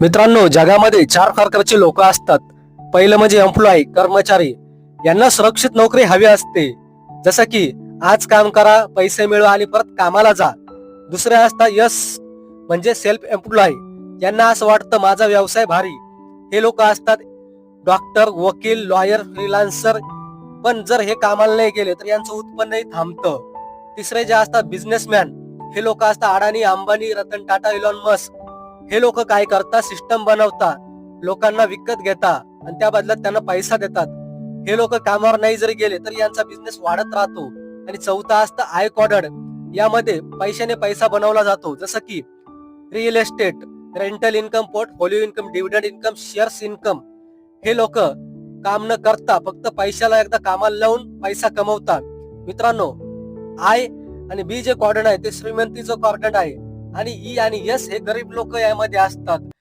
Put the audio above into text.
मित्रांनो जगामध्ये चार प्रकारचे लोक असतात. पहिलं म्हणजे एम्प्लॉई कर्मचारी. यांना सुरक्षित नोकरी हवी असते. जसं की आज काम करा पैसे मिळवा आणि परत कामाला जा. दुसरे असतात यस म्हणजे सेल्फ एम्प्लॉय यांना असं वाटतं माझा व्यवसाय भारी. हे लोक असतात डॉक्टर वकील लॉयर फ्रीलान्सर पण जर हे कामाला नाही गेले तर यांचं उत्पन्नही थांबतं. तिसरे जे असतात बिझनेसमॅन हे लोक असतात अडाणी अंबानी रतन टाटा इलॉन मस्क. हे लोक काय करतात? सिस्टम बनवतात. लोकांना विकत घेतात आणि त्या बदल्यात त्यांना पैसा देतात. हे लोक कामावर नाही जरी गेले तर यांचा बिझनेस वाढत राहतो. आणि चौथा असतं आय कॉर्डर यामध्ये पैशाने पैसा बनवला जातो. जसं की real estate rental income portfolio income dividend income shares income हे लोक काम न करता फक्त पैशाला एकदा कामाला लावून पैसा कमवतात. मित्रांनो आय आणि बी जे कॉर्डन आहे ते श्रीमंतीचं कॉर्डन आहे. आणि ई आणि एस हे गरीब लोक यामध्ये असतात.